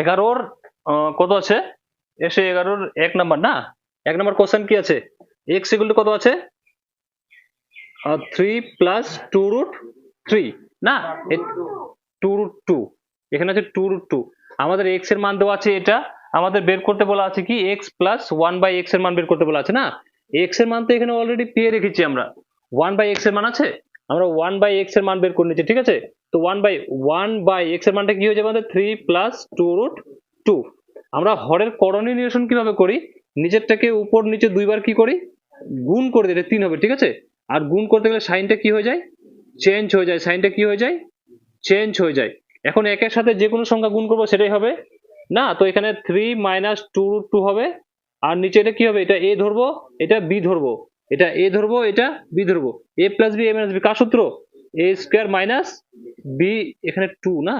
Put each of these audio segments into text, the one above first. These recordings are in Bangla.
এগারোর কত আছে? এসে এগারোর এক নাম্বার না? এক নাম্বার কোশ্চেন কি আছে? এক্স ইকুয়াল টু কত আছে? Three plus two root three না? টু রুট টু এখানে আছে টু রুট টু আমাদের এক্সের মান দেওয়া আছে এটা। আমাদের বের করতে বলা আছে কি? এক্স প্লাস ওয়ান বাই এক্সের মান বের করতে বলা আছে না? এক্সের মান তো এখানে অলরেডি পেয়ে রেখেছি আমরা। ওয়ান বাই এক্সের মান আছে? আমরা ওয়ান বাই এক্সের মান বের করে নিচ্ছি, ঠিক আছে? তো ওয়ান বাই ওয়ান বাই এক্সের মানটা কি হয়ে যাবে আমাদের? Three plus two root two আমরা হরের করণীয় নিরসন কীভাবে করি? নিচেরটাকে উপর নিচে দুইবার কি করি? গুণ করে দিলে তিন হবে, ঠিক আছে? আর গুণ করতে গেলে সাইনটা কি হয়ে যায়? চেঞ্জ হয়ে যায়। সাইনটা কি হয়ে যায়? চেঞ্জ হয়ে যায়। এখন একের সাথে যে কোনো সংখ্যা গুণ করব, সেটাই হবে। না, তো এখানে থ্রি মাইনাস টু টু হবে। আর নিচে এটা কি হবে? এটা এ ধরবো, এটা বি ধরবো। এটা এ ধরবো, এটা বি ধরবো। A plus B A minus B কার সূত্র? এ স্কোয়ার মাইনাস বি এখানে টু না?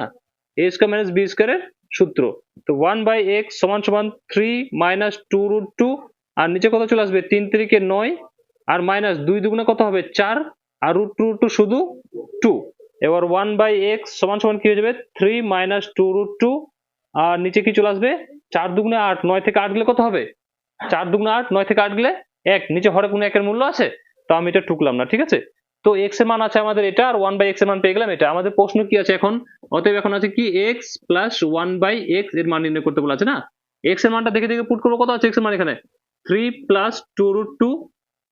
এ স্কোয়ার মাইনাস বি স্কোয়ারের সূত্র। তো ওয়ান বাই এক্স সমান সমান three minus two root two আর নিচে কত চলে আসবে? তিন তিরিকে নয়, আর মাইনাস দুই দুগুণে কত হবে? চার, আর রুট টু টু শুধু টু এবার ওয়ান বাই এক্স সমান সমান কি হয়ে যাবে? Three minus two root two আর নিচে কি চলে আসবে? চার দুগুণে আট, নয় থেকে আট গেলে কত হবে? চার দুগুণে আট, নয় থেকে আট গেলে এক। নিচে হরে কোনো একের মূল্য আছে? তো আমি এটা টুকলাম না, ঠিক আছে? তো এক্সের মান আছে আমাদের এটা আর ওয়ান বাই এক্সের মান পেয়ে গেলাম এটা। আমাদের প্রশ্ন কি আছে এখন? অতএব এখন আছে কি? এক্স প্লাস ওয়ান বাই এক্সের মান নির্ণয় করতে বলা আছে না? এক্সের মানটা দেখে দেখে পুট করব। কত আছে এক্সের মান এখানে? Three plus two root two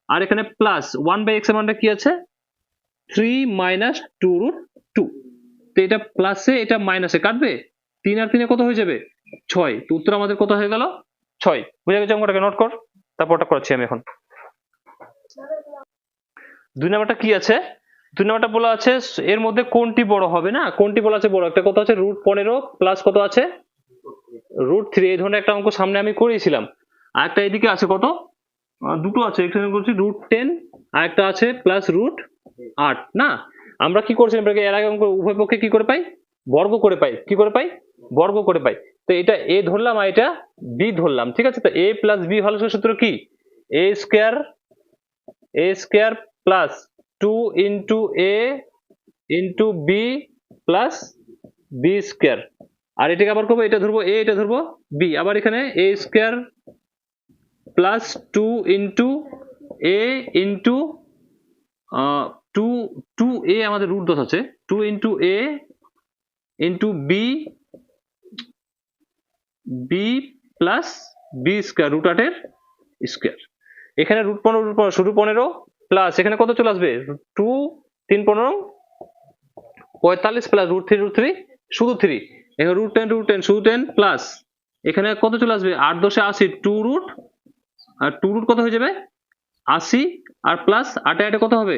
আর এখানে প্লাস ওয়ান বাই এক্সের মানটা কি আছে? Three minus two root two তো এটা প্লাসে এটা মাইনাসে কাটবে? তিন আর তিনে কত হয়ে যাবে? ছয়। তো উত্তর আমাদের কত হয়ে গেল? ছয়। বুঝে গেছে অঙ্কটাকে? নোট কর। তারপরটা করছি আমি এখন। দুই নাম্বারটা কি আছে? দুই নাম্বারটা বলা আছে, এর মধ্যে কোনটি বড় হবে না? কোনটি বলা আছে বড়? একটা কত আছে? রুট পনেরো প্লাস কত আছে? রুট থ্রি এই ধরনের একটা অঙ্ক সামনে আমি করিয়েছিলাম আর একটা এদিকে আছে কত? দুটো আছে। এখানে করছি রুট টেন আর একটা আছে প্লাস রুট আট, না? আমরা কি করছিলাম? এটাকে এর আগে অঙ্ক উভয় পক্ষে কি করে পাই? বর্গ করে পাই। কি করে পাই? বর্গ করে পাই। তো এটা এ ধরলাম আর এটা বি ধরলাম। ঠিক আছে? তো এ প্লাস বি ভালো সূত্র কি? A square A square plus two into A into B plus B square আর এটাকে আবার করব, এটা ধরবো এ এটা ধরবো বি আবার এখানে A square plus two into A into two two A আমাদের রুট দশ আছে। Two into A into B B plus B square root আটের স্কোয়ার এখানে রুট পনেরো রুট শুধু পনেরো প্লাস এখানে কত চলে আসবে? টু তিন, পনেরো, পঁয়তাল্লিশ plus root three root three শুধু থ্রি এখানে রুট টেন রুট টেন শুধু টেন প্লাস এখানে কত চলে আসবে? আট দশে আশি টু রুট আর টু রুট কত হয়ে যাবে? আশি, আর প্লাস আটে আটে কত হবে?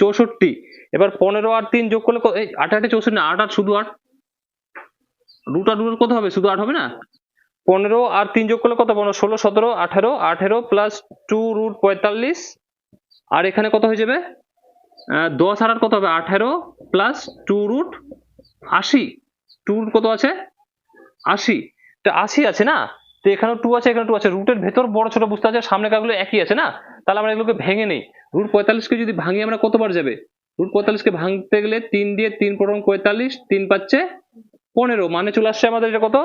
চৌষট্টি। এবার পনেরো আর তিন যোগ করলে আটে আটে চৌষট্টি না, আট আট শুধু আট। রুট আর রুট কত হবে? শুধু আট হবে না? পনেরো আর তিন যোগ করলে কত? পনেরো, ষোলো, সতেরো, আঠেরো আঠেরো প্লাস টু রুট পঁয়তাল্লিশ আর এখানে কত হয়ে যাবে? দশ আর কত হবে? আঠেরো প্লাস টু রুট আশি। টু রুট কত আছে? আশি। তা আশি আছে না? তো এখানে টু আছে এখানে টু আছে। রুটের ভেতর বড় ছোট বুঝতে আছে, সামনে কাগুলো একই আছে না? তাহলে আমরা এগুলোকে ভেঙে নেই। রুট পঁয়তাল্লিশকে যদি ভাঙি, আমরা কতবার যাবে? রুট পঁয়তাল্লিশকে ভাঙতে গেলে তিন দিয়ে তিন পনেরো পঁয়তাল্লিশ, তিন পাচ্ছে পনেরো। মানে চলে আসছে আমাদের এটা কত?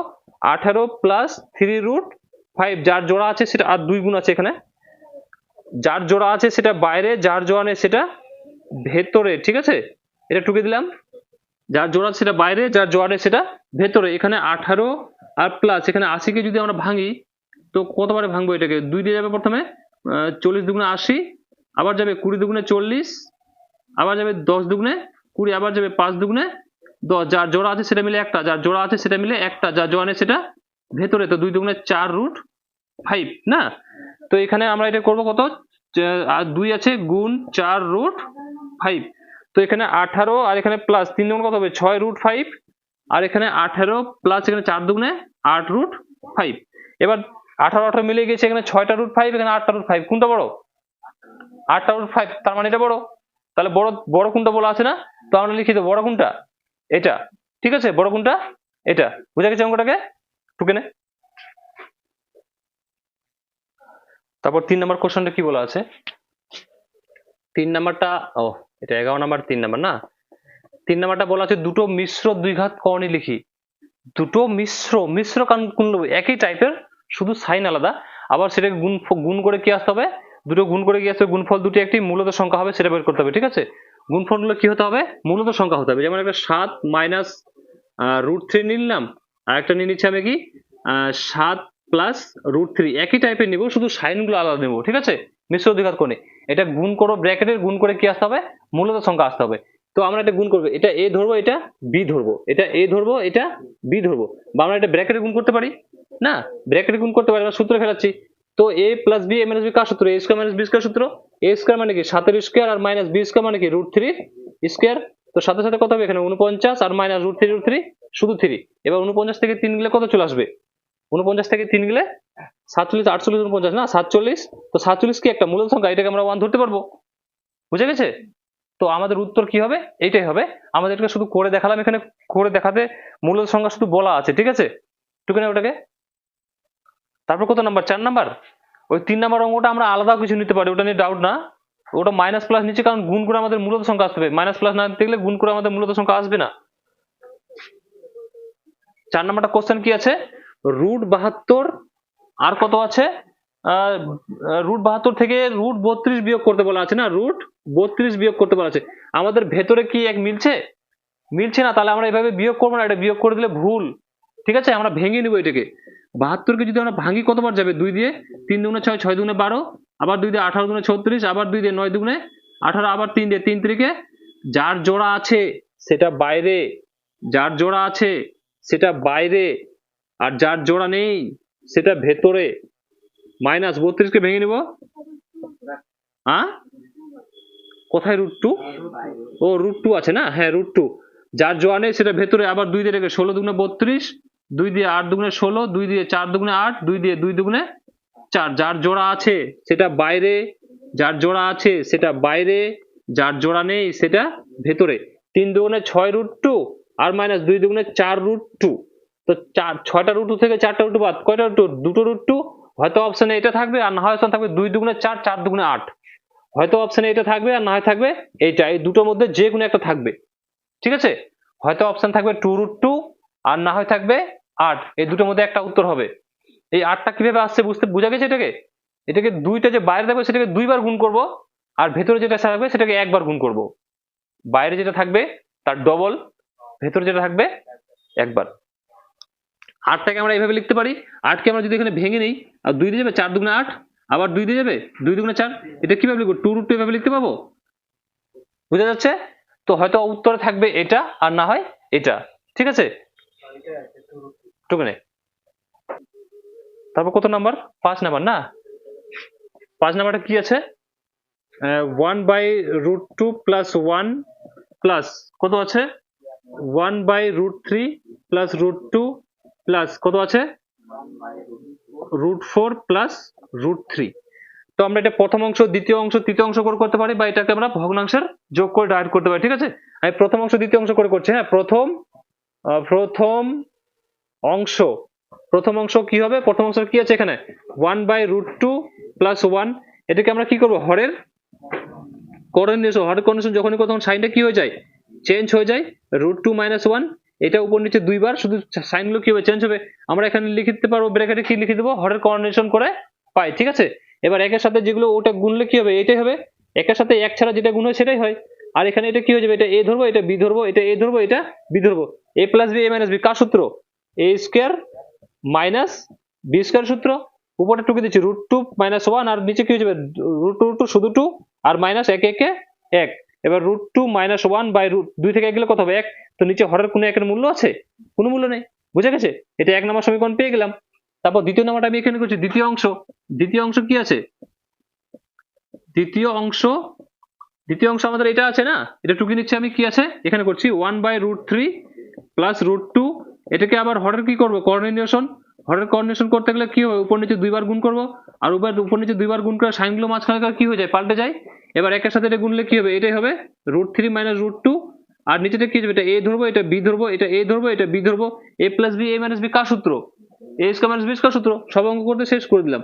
আঠারো প্লাস থ্রি রুট ফাইভ যার জোড়া আছে সেটা আর দুই গুণ আছে এখানে। যার জোড়া আছে সেটা বাইরে, যার জোড়া নেই সেটা ভেতরে, ঠিক আছে? এটা টুকে দিলাম। যার জোড়া আছে সেটা বাইরে, যার জোড়া নেই সেটা ভেতরে। এখানে আঠারো আর প্লাস এখানে আশিকে যদি আমরা ভাঙি, তো কতবারে ভাঙবো এটাকে? দুই দিয়ে যাবে প্রথমে চল্লিশ দুগুণে আশি, আবার যাবে কুড়ি দুগুণে চল্লিশ, আবার যাবে দশ দুগুণে কুড়ি, আবার যাবে পাঁচ দুগুণে দশ। যার জোড়া আছে সেটা মিলে একটা, যার জোড়া আছে সেটা মিলে একটা, যার জোড়া নেই সেটা ভেতরে, তো দুই দুগুণে চার রুট ফাইভ না? তো এখানে আমরা এটা করব কত? দুই আছে, গুণ চার রুট ফাইভ তো এখানে আঠারো, আর এখানে প্লাস তিন দুগুণ কত হবে? ছয় রুট ফাইভ আর এখানে আঠারো প্লাস এখানে চার দুগুণে আট রুট ফাইভ এবার আঠারো আঠারো মিলে গেছে এখানে ছয়টা রুট ফাইভ এখানে আটটা রুট ফাইভ কোনটা বড়? আটটা রুট ফাইভ তার মানে এটা বড়। তাহলে বড় বড় কোনটা বলা আছে না? তো আমরা লিখি দেবো বড় কোনটা? এটা। ঠিক আছে? বড় কোনটা? এটা। বুঝা গেছে অঙ্কটাকে? টুকে নে তারপর তিন নম্বর কোশ্চেনটা কি বলা আছে? তিন নাম্বারটা, ও, এটা এগারো নাম্বার, তিন নাম্বার, না? তিন নাম্বারটা বলা আছে, দুটো মিশ্র দ্বিঘাত কর্ণী লিখি। দুটো মিশ্র মিশ্র কোন একই টাইপের শুধু সাইন আলাদা। আবার সেটাকে গুণ গুণ করে কি আসতে হবে? দুটো গুণ করে কি আসতে হবে? গুণফল দুটি একটি মূলত সংখ্যা হবে, সেটা বের করতে হবে, ঠিক আছে? গুণফল গুণফলগুলো কি হতে হবে? মূলত সংখ্যা হতে হবে। যেমন একটা সাত মাইনাস রুট থ্রি নিলাম আর একটা নিয়ে নিচ্ছি আমি কি? সাত প্লাস রুট থ্রি একই টাইপের নিব, শুধু সাইনগুলো আলাদা নেব, ঠিক আছে? মিশ্র অধিকার কোণে এটা গুণ করো ব্র্যাকেটের গুণ করে কি আসতে হবে? মূলত সংখ্যা আসতে হবে। তো আমরা এটা গুণ করব, এটা এ ধরবো, এটা বি ধরবো, এটা এ ধরবো, এটা বি ধরবো। বা আমরা এটা ব্র্যাকেটে গুণ করতে পারি? না ব্র্যাকেটে গুণ করতে পারি, আমরা সূত্র ফেলাচ্ছি। তো A plus B A minus B কার সূত্র? A square minus B square সূত্র? এ স্কোয়ার মানে কি? সাতের স্কোয়ার আর মাইনাস বি স্কোয়ার মানে কি? রুট থ্রি স্কোয়ার তো সাথে সাথে কত হবে এখানে? উনপঞ্চাশ আর minus root three root three শুধু থ্রি এবার উনপঞ্চাশ থেকে তিন গেলে কত চলে আসবে? উনপঞ্চাশ থেকে তিন গেলে সাতচল্লিশ, আটচল্লিশ উনপঞ্চাশ না, সাতচল্লিশ। তো সাতচল্লিশ কি একটা মূল সংখ্যা এটাকে আমরা ওয়ান ধরতে পারব? বুঝে গেছে? তো আমাদের উত্তর কি হবে? এইটাই হবে। আমাদেরকে শুধু করে দেখালাম এখানে। করে দেখাতে মূল সংখ্যা শুধু বলা আছে, ঠিক আছে? না ওটাকে। তারপর কত নাম্বার? চার নাম্বার? ওই তিন নাম্বার অঙ্কটা আমরা আলাদা কিছু নিতে পারি, ওটা নিয়ে ডাউট না। ওটা মাইনাস প্লাস নিচে, কারণ গুণ করে আমাদের মূলত সংখ্যা আসবে মাইনাস প্লাস না দেখলে গুণ করে আমাদের মূলত সংখ্যা আসবে না। চার নাম্বারটা কোশ্চেন কি আছে? রুট বাহাত্তর, আর কত আছে? রুট বাহাত্তর থেকে রুট বত্রিশ বিয়োগ করতে বলা আছে না? রুট বত্রিশ বিয়োগ করতে বলা আছে। আমাদের ভেতরে কি এক মিলছে? মিলছে না, তাহলে আমরা এভাবে বিয়োগ করব না, এটা বিয়োগ করে দিলে ভুল। ঠিক আছে? আমরা ভেঙে নিবো এটাকে। বাহাত্তরকে যদি আমরা ভাঙি, কতবার যাবে? দুই দিয়ে তিন দুগুণে ছয় ছয় দুগুণে বারো, আবার দুই দিয়ে আঠারো দুগুণে ছত্রিশ, আবার দুই দিয়ে নয় দুগুণে আঠারো, আবার তিন দিয়ে তিন তিরিকে। যার জোড়া আছে, সেটা বাইরে। যার জোড়া আছে, সেটা বাইরে। আর যার জোড়া নেই, সেটা ভেতরে। মাইনাস বত্রিশকে ভেঙে নিব? হ্যাঁ কোথায় রুট টু ও রুট টু আছে না? হ্যাঁ রুট টু যার জোড়া নেই, সেটা ভেতরে আবার দুই দিয়ে রেখে ষোলো দুগুণে বত্রিশ, দুই দিয়ে আট দুগুণে ষোলো, দুই দিয়ে চার দুগুণে আট, দুই দিয়ে দুই দুগুণে চার। যার জোড়া আছে, সেটা বাইরে। যার জোড়া আছে, সেটা বাইরে। যার জোড়া নেই, সেটা ভেতরে। তিন দুগুণে ছয় রুট টু আর মাইনাস দুই দুগুণে চার রুট টু তো চার, ছয়টা রুট থেকে চারটা রুট বাদ, কয়টা রুট দুটো রুট টু হয়তো অপশনে এটা থাকবে, আর না হয় অপশন থাকবে দুই দুগুণে চার চার দুগুণে আট। হয়তো অপশনে এটা থাকবে, আর না হয় থাকবে এইটা, এই দুটোর মধ্যে যে কোনো একটা থাকবে। ঠিক আছে? হয়তো অপশন থাকবে টু রুট টু আর না হয় থাকবে আট। এই দুটোর মধ্যে একটা উত্তর হবে। এই আটটা কীভাবে আসছে বুঝতে, বোঝা গেছে এটাকে? এটাকে দুইটা যে বাইরে থাকবে, সেটাকে দুইবার গুণ করব, আর ভেতরে যেটা থাকবে, সেটাকে একবার গুণ করব। বাইরে যেটা থাকবে, তার ডবল ভেতরে যেটা থাকবে, একবার। আটটাকে আমরা এইভাবে লিখতে পারি। আটকে আমরা যদি এখানে ভেঙে নিই, আর দুই দিয়ে যাবে চার দুগুণে আট, আবার দুই দিয়ে যাবে দুই দুগুণে চার, এটা কীভাবে লিখব? টু রুট টু এভাবে লিখতে পাবো? বুঝা যাচ্ছে? তো হয়তো উত্তরে থাকবে এটা, আর না হয় এটা। ঠিক আছে? তারপর কত নাম্বার পাঁচ নাম্বার না? পাঁচ নাম্বারটা কি আছে? One by root two plus one plus কত আছে? One by root three plus root two plus কত আছে? Root four plus root three তো আমরা এটা প্রথম অংশ, দ্বিতীয় অংশ, তৃতীয় অংশ করে করতে পারি বা এটাকে আমরা ভগ্নাংশের যোগ করে ডায়েট করতে পারি, ঠিক আছে? আমি প্রথম অংশ, দ্বিতীয় অংশ করে করছি হ্যাঁ? প্রথম প্রথম অংশ প্রথম অংশ কি হবে? প্রথম অংশ কি আছে এখানে? One by root two plus one এটাকে আমরা কি করব? হরের কোঅর্ডিনেশন হরের কোঅর্ডিনেশন যখনই তখন সাইনটা কি হয়ে যায়? চেঞ্জ হয়ে যায় রুট টু মাইনাস ওয়ান এটা উপর নিচে দুইবার, শুধু সাইনগুলো কি হবে চেঞ্জ হবে, আমরা এখানে লিখে দিতে পারব ব্র্যাকেটে কি লিখে দেবো? হরের কোঅর্ডিনেশন করে পাই, ঠিক আছে? এবার একের সাথে যেগুলো ওটা গুনলে কি হবে? এটাই হবে। একের সাথে এক ছাড়া যেটা গুণ হয় সেটাই হয়। আর এখানে এটা কি হয়ে যাবে? এটা এ ধরবো, এটা বি ধরবো, এটা এ ধরবো, এটা বি ধরবো। A plus B A minus B কার সূত্র? A square minus B square সূত্র। উপরে টুকে দিচ্ছি রুট টু মাইনাস ওয়ান আর নিচে কি হয়ে যাবে? রুট টু টু শুধু টু আর মাইনাস এক, একে, এক। এবার root two minus one by root দুই থেকে এক গেলে কত হবে? এক। তো নিচে হরের কোনো একের মূল্য আছে? কোনো মূল্য নেই। বুঝে গেছে? এটা এক নম্বর সমীকরণ পেয়ে গেলাম। তারপর দ্বিতীয় নাম্বারটা আমি এখানে করছি, দ্বিতীয় অংশ। দ্বিতীয় অংশ কি আছে? দ্বিতীয় অংশ দ্বিতীয় অংশ আমাদের এটা আছে না? এটা টুকি নিচ্ছে আমি, কি আছে? এখানে করছি one by root three plus root two এটাকে আবার হরের কি করব? কোঅর্ডিনেশন হরের কোঅর্ডিনেশন করতে গেলে কি হবে? উপর নিচে দুইবার গুণ করব। আর উপর উপর নিচে দুইবার গুণ করে সাইনগুলো মাঝখানে কি হয়ে যায়? পাল্টে যায়। এবার একের সাথে এটা গুনলে কি হবে? এটাই হবে root three minus root two আর নিচেটা কি এটা এ ধরবো, এটা বি ধরবো, এটা এ ধরবো, এটা বি ধরবো A plus B A minus B কার সূত্র? A square minus B square সূত্র। সব অঙ্ক করতে শেষ করে দিলাম।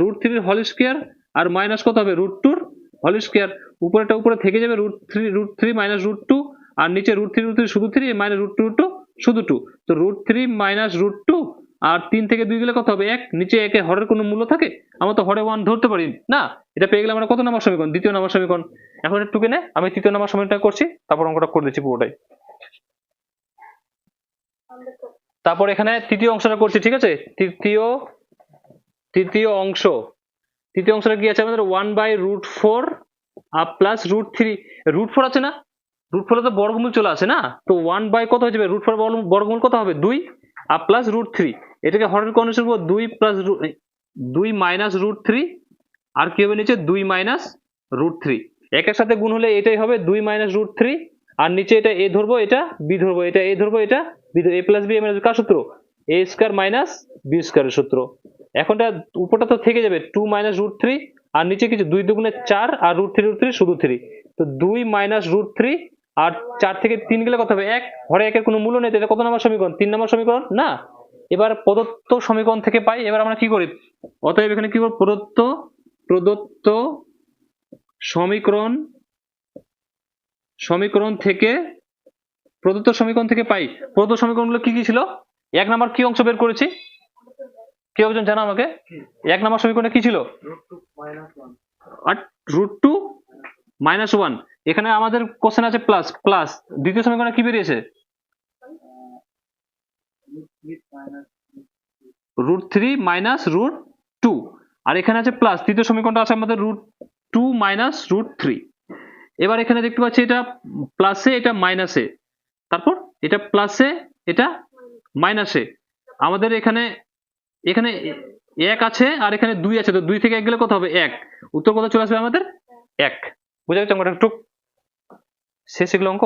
রুট থ্রির হল স্কোয়ার আর মাইনাস কত হবে? রুট টুর হল স্কোয়ার উপরেটা উপরে থেকে যাবে root three root three minus root two আর নিচে রুট থ্রি রুট থ্রি শুধু three minus root two root two শুধু টু তো root three minus root two আর তিন থেকে দুই গেলে কত হবে? এক। নিচে একে হরের কোনো মূল্য থাকে? আমরা তো হরে ওয়ান ধরতে পারি। না, এটা পেয়ে গেলে আমরা কত নাম্বার সমীকরণ? দ্বিতীয় নাম্বার সমীকরণ। এখন একটু কেনে, আমি তৃতীয় নাম্বার সমীকরণটা করছি, তারপর অঙ্কটা করে দিচ্ছি পুরোটাই। তারপর এখানে তৃতীয় অংশটা করছি, ঠিক আছে? তৃতীয় তৃতীয় অংশ। তৃতীয় অংশটা কি আছে আমাদের? One by root four up plus root three root four আছে না? রুট ফোরে তো বর্গমূল চলে আসে না? তো ওয়ান বাই কত হয়ে যাবে? রুট ফোর বর্গমূল কত হবে? দুই। আর প্লাস রুট থ্রি এটাকে হরের কন্ডিশন করব, দুই প্লাস দুই মাইনাস রুট থ্রি আর কি হবে নিচে? দুই মাইনাস রুট থ্রি একের সাথে গুণ হলে এটাই হবে দুই মাইনাস রুট থ্রি আর নিচে এটা এ ধরবো, এটা বি ধরবো, এটা এ ধরবো, এটা B A plus B minus কার সূত্র? এ স্কোয়ার মাইনাস বি স্কোয়ারের সূত্র। এখনটা উপরটা তো থেকে যাবে টু মাইনাস রুট থ্রি আর নিচে কিছু দুই দুগুণে চার, আর রুট থ্রি রুট থ্রি শুধু থ্রি তো দুই মাইনাস রুট থ্রি আর চার থেকে তিন গেলে কত হবে? এক। হরে একের কোনো মূল্য নেই এটা কত নম্বর সমীকরণ? তিন নম্বর সমীকরণ? না। এবার প্রদত্ত সমীকরণ থেকে পাই, এবার আমরা কি করি? অতএব এখানে কি প্রদত্ত প্রদত্ত সমীকরণ সমীকরণ থেকে, প্রদত্ত সমীকরণ থেকে পাই। প্রদত্ত সমীকরণগুলো কি কি ছিল? এক নাম্বার কি অংশ বের করেছি? কেউ একজন জানা আমাকে? এক নাম্বার সমীকরণে কি ছিল? রুট টু মাইনাস ওয়ান এখানে আমাদের কোশ্চেন আছে প্লাস প্লাস দ্বিতীয় সমীকরণে কি বেরিয়েছে? Root three minus root two আর এখানে আছে প্লাস তৃতীয় সমীকরণটা আছে আমাদের root two minus root three এবার এখানে দেখতে পাচ্ছি এটা প্লাসে এটা মাইনাসে তারপর এটা প্লাসে এটা মাইনাসে আমাদের এখানে এখানে এক আছে আর এখানে দুই আছে, তো দুই থেকে এক গেলে কত হবে? এক। উত্তর কত চলে আসবে আমাদের? এক। বুঝা গেছে অঙ্কটা শেষ এগুলো অঙ্ক?